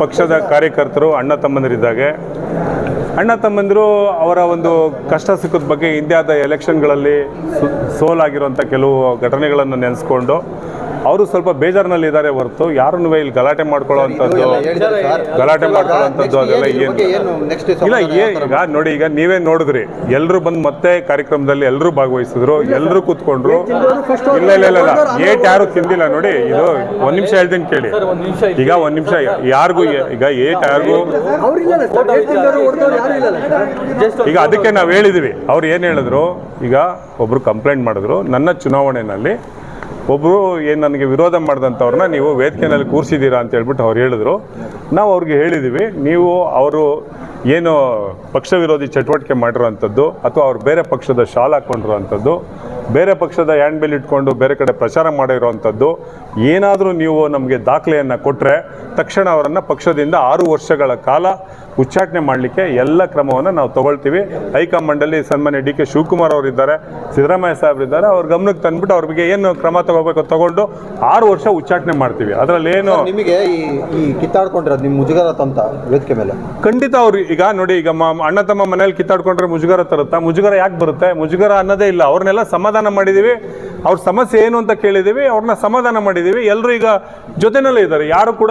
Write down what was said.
ಪಕ್ಷದ ಕಾರ್ಯಕರ್ತರು, ಅಣ್ಣ ತಮ್ಮಂದಿರಿದ್ದಾಗೆ. ಅಣ್ಣ ತಮ್ಮಂದಿರು ಅವರ ಒಂದು ಕಷ್ಟ ಸಿಕ್ಕದ ಬಗ್ಗೆ ಇಂಡಿಯಾದ ಎಲೆಕ್ಷನ್ಗಳಲ್ಲಿ ಸೋಲಾಗಿರುವಂಥ ಕೆಲವು ಘಟನೆಗಳನ್ನು ನೆನೆಸ್ಕೊಂಡು ಅವರು ಸ್ವಲ್ಪ ಬೇಜಾರಿನಲ್ಲಿದ್ದಾರೆ ಹೊರತು ಯಾರನ್ನೂ ಇಲ್ಲಿ ಗಲಾಟೆ ಮಾಡ್ಕೊಳ್ಳೋವಂಥದ್ದು? ಗಲಾಟೆ ಮಾಡ್ಕೊಳ್ಳೋವಂಥದ್ದು ಅದೆಲ್ಲ ಏನು ಇಲ್ಲ ಈಗ ನೋಡಿ ಈಗ ನೀವೇ ನೋಡಿದ್ರಿ. ಎಲ್ಲರೂ ಬಂದು ಮತ್ತೆ ಕಾರ್ಯಕ್ರಮದಲ್ಲಿ ಎಲ್ಲರೂ ಭಾಗವಹಿಸಿದ್ರು ಎಲ್ಲರೂ ಕೂತ್ಕೊಂಡ್ರು. ಇಲ್ಲ ಇಲ್ಲ ಇಲ್ಲ ಇಲ್ಲ. ಏಟ್ ಯಾರು ತಿಂದಿಲ್ಲ ನೋಡಿ ಇದು ಒಂದ್ ನಿಮಿಷ ಹೇಳ್ತೀನಿ ಕೇಳಿ. ಈಗ ಒಂದ್ ನಿಮಿಷ ಯಾರಿಗೂ ಈಗ ಏಟ್ ಯಾರಿಗೂ ಈಗ ಅದಕ್ಕೆ ನಾವು ಹೇಳಿದ್ವಿ. ಅವ್ರು ಏನು ಹೇಳಿದ್ರು ಈಗ ಒಬ್ರು ಕಂಪ್ಲೇಂಟ್ ಮಾಡಿದ್ರು ನನ್ನ ಚುನಾವಣೆಯಲ್ಲಿ ಒಬ್ಬರು ಏನು ನನಗೆ ವಿರೋಧ ಮಾಡಿದಂಥವ್ರನ್ನ ನೀವು ವೇದಿಕೆನಲ್ಲಿ ಕೂರಿಸಿದ್ದೀರಾ ಅಂತ ಹೇಳ್ಬಿಟ್ಟು ಅವ್ರು ಹೇಳಿದ್ರು. ನಾವು ಅವ್ರಿಗೆ ಹೇಳಿದ್ದೀವಿ ನೀವು ಅವರು ಏನು ಪಕ್ಷ ವಿರೋಧಿ ಚಟುವಟಿಕೆ ಮಾಡಿರೋವಂಥದ್ದು ಅಥವಾ ಅವ್ರು ಬೇರೆ ಪಕ್ಷದ ಶಾಲ್ ಹಾಕ್ಕೊಂಡಿರೋವಂಥದ್ದು, ಬೇರೆ ಪಕ್ಷದ ಹ್ಯಾಂಡ್ ಬಿಲ್ ಇಟ್ಕೊಂಡು ಬೇರೆ ಕಡೆ ಪ್ರಚಾರ ಮಾಡಿರೋವಂಥದ್ದು, ಏನಾದರೂ ನೀವು ನಮಗೆ ದಾಖಲೆಯನ್ನು ಕೊಟ್ಟರೆ ತಕ್ಷಣ ಅವರನ್ನು ಪಕ್ಷದಿಂದ ಆರು ವರ್ಷಗಳ ಕಾಲ ಉಚ್ಚಾಟನೆ ಮಾಡಲಿಕ್ಕೆ ಎಲ್ಲ ಕ್ರಮವನ್ನು ನಾವು ತಗೊಳ್ತೀವಿ. ಹೈಕಮಾಂಡಲ್ಲಿ ಸನ್ಮಾನ್ಯ ಡಿ ಕೆ ಶಿವಕುಮಾರ್ ಅವರು ಇದ್ದಾರೆ ಸಿದ್ದರಾಮಯ್ಯ ಇದ್ದಾರೆ ಅವ್ರ ಗಮನಕ್ಕೆ ತಂದ್ಬಿಟ್ಟು ಅವ್ರ ಬಗ್ಗೆ ಏನು ಕ್ರಮ ತಗೋಬೇಕು ತಗೊಂಡು ಆರು ವರ್ಷ ಉಚ್ಚಾಟನೆ ಮಾಡ್ತೀವಿ. ಅದರಲ್ಲಿ ಏನು ನಿಮಗೆ ಈ ಕಿತ್ತಾಡ್ಕೊಂಡಿರೋದು ನಿಮ್ಮ ಮುಜುಗರ ತಂತ ವೇದಿಕೆ ಮೇಲೆ? ಖಂಡಿತ ಅವ್ರು ಈಗ ನೋಡಿ ಈಗ ಅಣ್ಣ ತಮ್ಮ ಮನೇಲಿ ಕಿತ್ತಾಡ್ಕೊಂಡ್ರೆ ಮುಜುಗರ ತರುತ್ತಾ ಮುಜುಗರ ಯಾಕೆ ಬರುತ್ತೆ? ಮುಜುಗರ ಅನ್ನೋದೇ ಇಲ್ಲ. ಅವ್ರನ್ನೆಲ್ಲ ಸಮಾಧಾನ ಮಾಡಿದೀವಿ. ಅವ್ರ ಸಮಸ್ಯೆ ಏನು ಅಂತ ಕೇಳಿದೀವಿ. ಅವ್ರನ್ನ ಸಮಾಧಾನ ಮಾಡಿದೀವಿ. ಎಲ್ಲರೂ ಈಗ ಜೊತೆನಲ್ಲೇ ಇದ್ದಾರೆ. ಯಾರು ಕೂಡ